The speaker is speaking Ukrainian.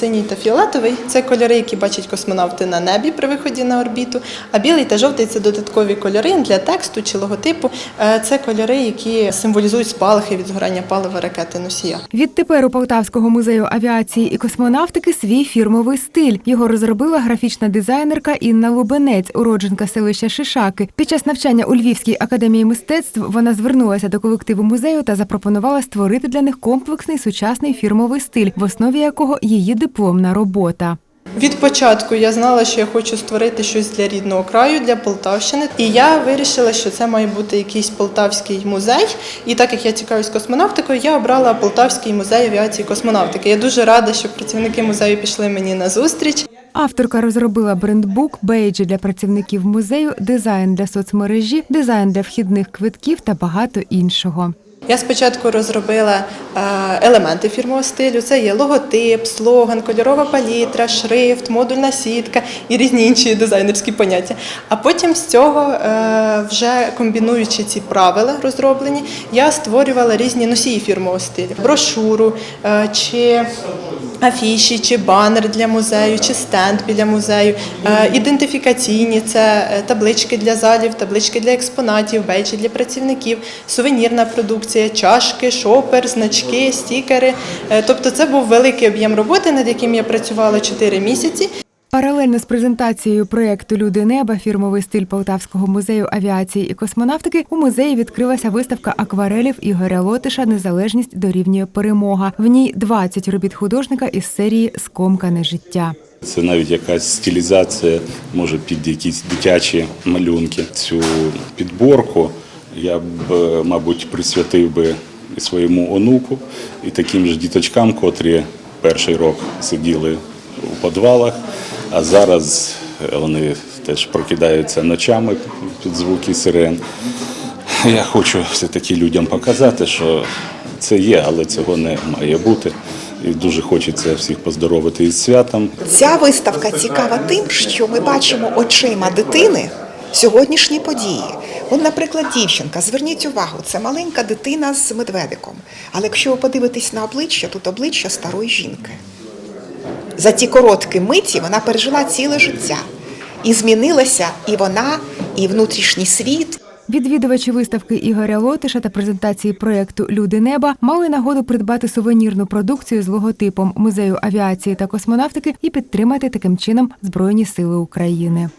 синій та фіолетовий це кольори, які бачать космонавти на небі при виході на орбіту. А білий та жовтий це додаткові кольори для тексту чи логотипу. Е, Це кольори, які символізують спалахи від згорання палива ракети носія. Відтепер у Полтавського музею авіації і космонавтики свій фірмовий стиль. Його розробила графічна дизайнерка Інна Лубенець, уродженка селища Шишаки. Під час навчання у Львівській академії мистецтв вона звернулася до колективу музею та запропонувала створити для них комплексний сучасний фірмовий стиль, в основі якого її дипломна робота. Від початку я знала, що я хочу створити щось для рідного краю, для Полтавщини. І я вирішила, що це має бути якийсь полтавський музей. І так як я цікавлюсь космонавтикою, я обрала Полтавський музей авіації і космонавтики. Я дуже рада, що працівники музею пішли мені на зустріч. Авторка розробила брендбук, бейджі для працівників музею, дизайн для соцмережі, дизайн для вхідних квитків та багато іншого. Я спочатку розробила е, елементи фірмового стилю. Це є логотип, слоган, кольорова палітра, шрифт, модульна сітка і різні інші дизайнерські поняття. А потім з цього, е, вже комбінуючи ці правила розроблені, я створювала різні носії фірмового стилю, брошуру е, чи афіші, чи банер для музею, чи стенд біля музею, е, ідентифікаційні це е, таблички для залів, таблички для експонатів, бейджі для працівників, сувенірна продукція, чашки, шопер, значки, стікери. Е, Тобто це був великий об'єм роботи, над яким я працювала 4 місяці. Паралельно з презентацією проєкту Люди неба фірмовий стиль Полтавського музею авіації і космонавтики у музеї відкрилася виставка акварелів Ігоря Лотиша Незалежність дорівнює перемога. В ній 20 робіт художника із серії Скомкане життя. Це навіть якась стилізація, може під якісь дитячі малюнки. Цю підборку я б, е, мабуть, присвятив би своєму онуку і таким ж діточкам, котрі перший рок сиділи у підвалах, а зараз вони теж прокидаються ночами під звуки сирен. Я хочу все-таки людям показати, що це є, але цього не має бути. І дуже хочеться всіх поздоровити із святом. Ця виставка цікава тим, що ми бачимо очима дитини сьогоднішні події. От, наприклад, дівчинка, зверніть увагу, це маленька дитина з медведиком. Але якщо ви подивитесь на обличчя, тут обличчя старої жінки. За ті короткі миті вона пережила ціле життя. І змінилася і вона, і внутрішній світ, Відвідувачі виставки Ігоря Лотиша та презентації проєкту Люди неба мали нагоду придбати сувенірну продукцію з логотипом музею авіації та космонавтики і підтримати таким чином Збройні Сили України.